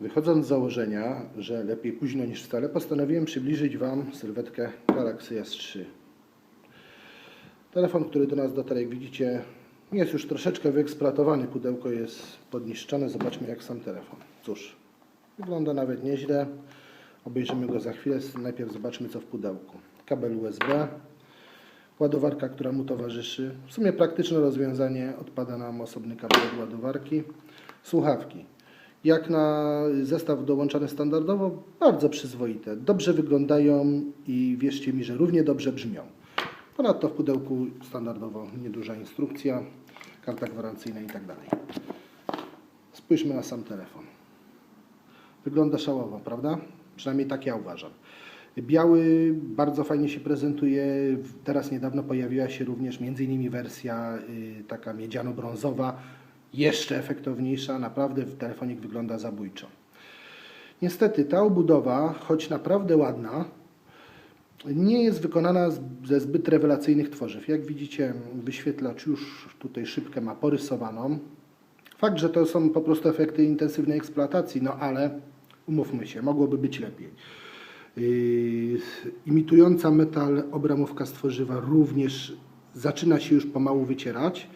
Wychodząc z założenia, że lepiej późno niż wcale, postanowiłem przybliżyć Wam sylwetkę Galaxy S3. Telefon, który do nas dotarł, jak widzicie, jest już troszeczkę wyeksploatowany. Pudełko jest podniszczone. Zobaczmy, jak sam telefon. Cóż, wygląda nawet nieźle. Obejrzymy go za chwilę. Najpierw zobaczmy, co w pudełku. Kabel USB, ładowarka, która mu towarzyszy. W sumie praktyczne rozwiązanie. Odpada nam osobny kabel ładowarki. Słuchawki. Jak na zestaw dołączany standardowo, bardzo przyzwoite. Dobrze wyglądają i wierzcie mi, że równie dobrze brzmią. Ponadto w pudełku standardowo nieduża instrukcja, karta gwarancyjna i tak. Spójrzmy na sam telefon. Wygląda szałowo, prawda? Przynajmniej tak ja uważam. Biały bardzo fajnie się prezentuje. Teraz niedawno pojawiła się również m.in. wersja y, taka miedziano-brązowa, jeszcze efektowniejsza. Naprawdę telefonik wygląda zabójczo. Niestety ta obudowa, choć naprawdę ładna, nie jest wykonana ze zbyt rewelacyjnych tworzyw. Jak widzicie, wyświetlacz już tutaj szybkę ma porysowaną. Fakt, że to są po prostu efekty intensywnej eksploatacji, no ale umówmy się, mogłoby być lepiej. Yy, imitująca metal obramówka z tworzywa również zaczyna się już pomału wycierać.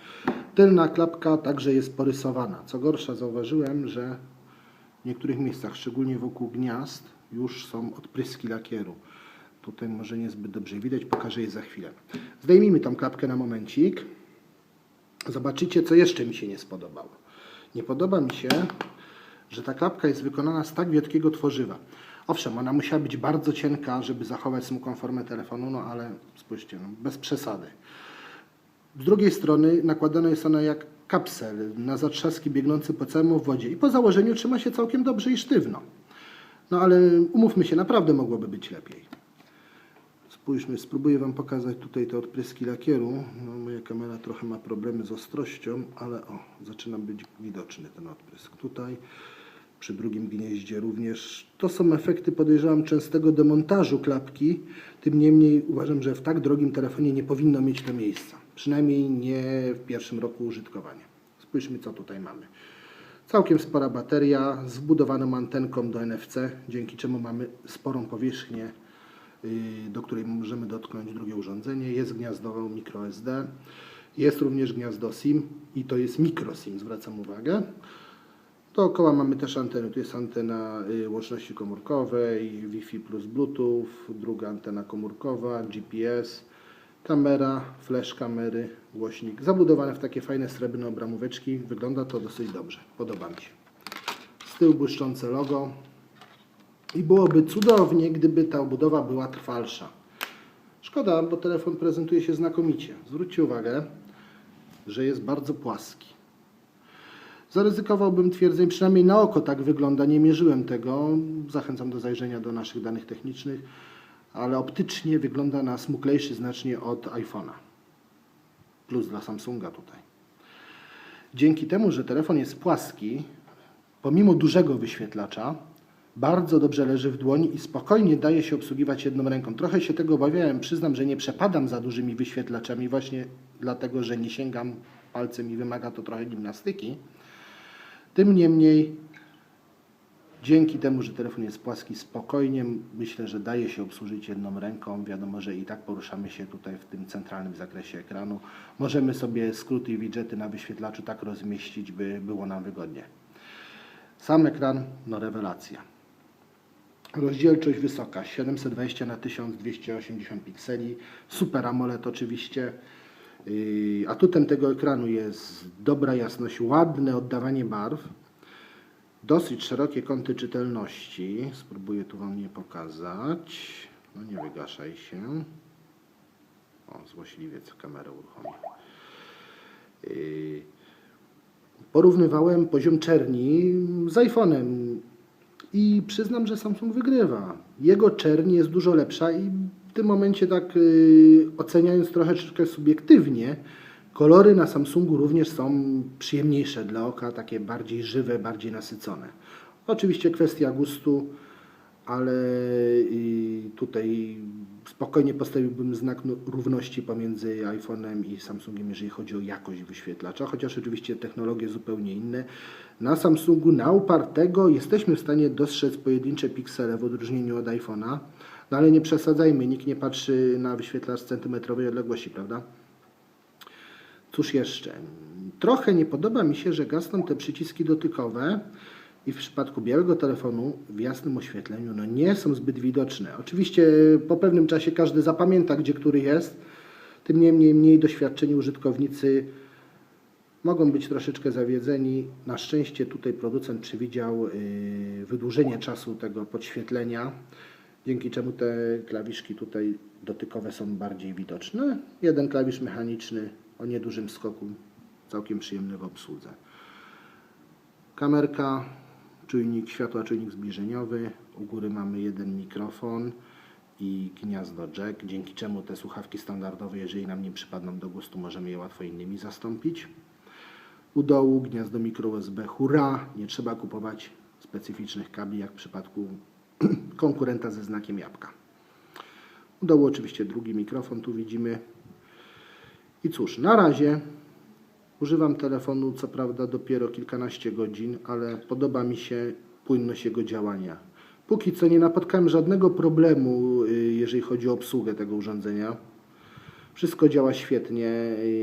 Tylna klapka także jest porysowana. Co gorsza, zauważyłem, że w niektórych miejscach, szczególnie wokół gniazd, już są odpryski lakieru. Tutaj może niezbyt dobrze widać, pokażę je za chwilę. Zdejmijmy tą klapkę na momencik. Zobaczycie, co jeszcze mi się nie spodobało. Nie podoba mi się, że ta klapka jest wykonana z tak wielkiego tworzywa. Owszem, ona musiała być bardzo cienka, żeby zachować smukłą formę telefonu, no ale spójrzcie, no, bez przesady. Z drugiej strony nakładana jest ona jak kapsel na zatrzaski biegnący po całym obwodzie i po założeniu trzyma się całkiem dobrze i sztywno. No ale umówmy się, naprawdę mogłoby być lepiej. Spójrzmy, spróbuję Wam pokazać tutaj te odpryski lakieru. No, moja kamera trochę ma problemy z ostrością, ale o, zaczyna być widoczny ten odprysk tutaj. Przy drugim gnieździe również. To są efekty, podejrzewam, częstego demontażu klapki. Tym niemniej uważam, że w tak drogim telefonie nie powinno mieć to miejsca. Przynajmniej nie w pierwszym roku użytkowania. Spójrzmy, co tutaj mamy. Całkiem spora bateria z wbudowaną antenką do NFC, dzięki czemu mamy sporą powierzchnię, yy, do której możemy dotknąć drugie urządzenie. Jest gniazdo microSD, jest również gniazdo SIM i to jest micro SIM, zwracam uwagę. Dookoła mamy też antenę. Tu jest antena y, łączności komórkowej, Wi-Fi plus Bluetooth, druga antena komórkowa, GPS, kamera, flash kamery, głośnik. Zabudowane w takie fajne srebrne obramóweczki. Wygląda to dosyć dobrze. Podoba mi się. Z tyłu błyszczące logo. I byłoby cudownie, gdyby ta obudowa była trwalsza. Szkoda, bo telefon prezentuje się znakomicie. Zwróćcie uwagę, że jest bardzo płaski. Zaryzykowałbym twierdzeń, przynajmniej na oko tak wygląda, nie mierzyłem tego. Zachęcam do zajrzenia do naszych danych technicznych, ale optycznie wygląda na smuklejszy znacznie od iPhone'a. Plus dla Samsunga tutaj. Dzięki temu, że telefon jest płaski, pomimo dużego wyświetlacza, bardzo dobrze leży w dłoni i spokojnie daje się obsługiwać jedną ręką. Trochę się tego obawiałem, przyznam, że nie przepadam za dużymi wyświetlaczami właśnie dlatego, że nie sięgam palcem i wymaga to trochę gimnastyki. Tym niemniej, dzięki temu, że telefon jest płaski, spokojnie myślę, że daje się obsłużyć jedną ręką. Wiadomo, że i tak poruszamy się tutaj w tym centralnym zakresie ekranu. Możemy sobie skróty i widgety na wyświetlaczu tak rozmieścić, by było nam wygodnie. Sam ekran, no rewelacja. Rozdzielczość wysoka, 720 na 1280 pikseli, Super AMOLED oczywiście. Yy, Atutem tego ekranu jest dobra jasność, ładne oddawanie barw, dosyć szerokie kąty czytelności. Spróbuję tu Wam je pokazać. No nie wygaszaj się. O, złośliwiec kamerę uruchomił. Yy, Porównywałem poziom czerni z iPhone'em i przyznam, że Samsung wygrywa. Jego czerń jest dużo lepsza i w tym momencie tak yy, oceniając troszeczkę subiektywnie, kolory na Samsungu również są przyjemniejsze dla oka, takie bardziej żywe, bardziej nasycone. Oczywiście kwestia gustu, ale tutaj spokojnie postawiłbym znak no- równości pomiędzy iPhone'em i Samsungiem, jeżeli chodzi o jakość wyświetlacza, chociaż oczywiście technologie zupełnie inne. Na Samsungu, na upartego, jesteśmy w stanie dostrzec pojedyncze piksele w odróżnieniu od iPhone'a, no ale nie przesadzajmy, nikt nie patrzy na wyświetlacz centymetrowej odległości, prawda? Cóż jeszcze? Trochę nie podoba mi się, że gasną te przyciski dotykowe i w przypadku białego telefonu w jasnym oświetleniu no nie są zbyt widoczne. Oczywiście po pewnym czasie każdy zapamięta, gdzie który jest. Tym niemniej mniej doświadczeni użytkownicy mogą być troszeczkę zawiedzeni. Na szczęście tutaj producent przewidział yy, wydłużenie czasu tego podświetlenia, dzięki czemu te klawiszki tutaj dotykowe są bardziej widoczne. Jeden klawisz mechaniczny o niedużym skoku, całkiem przyjemny w obsłudze. Kamerka, czujnik światła, czujnik zbliżeniowy. U góry mamy jeden mikrofon i gniazdo jack, dzięki czemu te słuchawki standardowe, jeżeli nam nie przypadną do gustu, możemy je łatwo innymi zastąpić. U dołu gniazdo mikro USB, hurra! Nie trzeba kupować specyficznych kabli, jak w przypadku konkurenta ze znakiem jabłka. U dołu oczywiście drugi mikrofon, tu widzimy. I cóż, na razie używam telefonu, co prawda dopiero kilkanaście godzin, ale podoba mi się płynność jego działania. Póki co nie napotkałem żadnego problemu, y, jeżeli chodzi o obsługę tego urządzenia. Wszystko działa świetnie,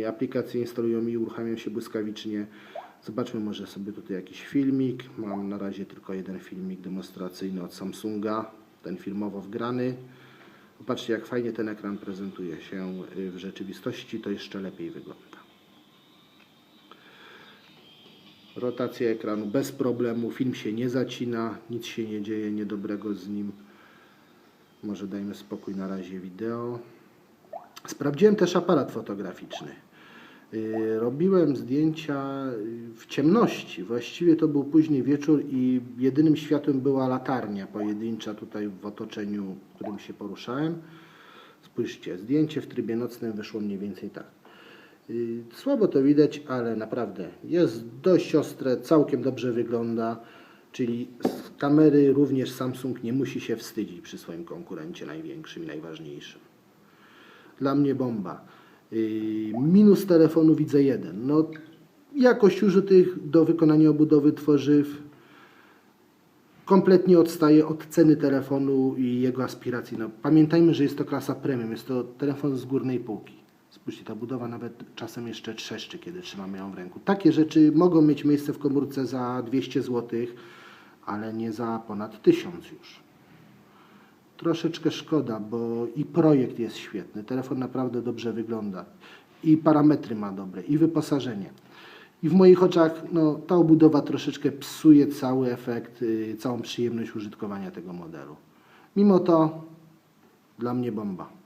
y, aplikacje instalują i uruchamiają się błyskawicznie. Zobaczmy może sobie tutaj jakiś filmik. Mam na razie tylko jeden filmik demonstracyjny od Samsunga, ten filmowo wgrany. Popatrzcie jak fajnie ten ekran prezentuje się y, w rzeczywistości, to jeszcze lepiej wygląda. Rotacja ekranu bez problemu, film się nie zacina, nic się nie dzieje niedobrego z nim. Może dajmy spokój na razie wideo. Sprawdziłem też aparat fotograficzny. Yy, Robiłem zdjęcia yy, w ciemności. Właściwie to był późny wieczór i jedynym światłem była latarnia pojedyncza tutaj w otoczeniu, w którym się poruszałem. Spójrzcie, zdjęcie w trybie nocnym wyszło mniej więcej tak. Yy, Słabo to widać, ale naprawdę jest dość ostre, całkiem dobrze wygląda. Czyli z kamery również Samsung nie musi się wstydzić przy swoim konkurencie największym i najważniejszym. Dla mnie bomba. Yy, Minus telefonu widzę jeden. No, jakość użytych do wykonania obudowy tworzyw kompletnie odstaje od ceny telefonu i jego aspiracji. No, pamiętajmy, że jest to klasa premium, jest to telefon z górnej półki. Spójrzcie, ta budowa nawet czasem jeszcze trzeszczy, kiedy trzymamy ją w ręku. Takie rzeczy mogą mieć miejsce w komórce za 200 zł, ale nie za ponad 1000 już. Troszeczkę szkoda, bo i projekt jest świetny, telefon naprawdę dobrze wygląda, i parametry ma dobre, i wyposażenie. I w moich oczach no, ta obudowa troszeczkę psuje cały efekt, yy, całą przyjemność użytkowania tego modelu. Mimo to dla mnie bomba.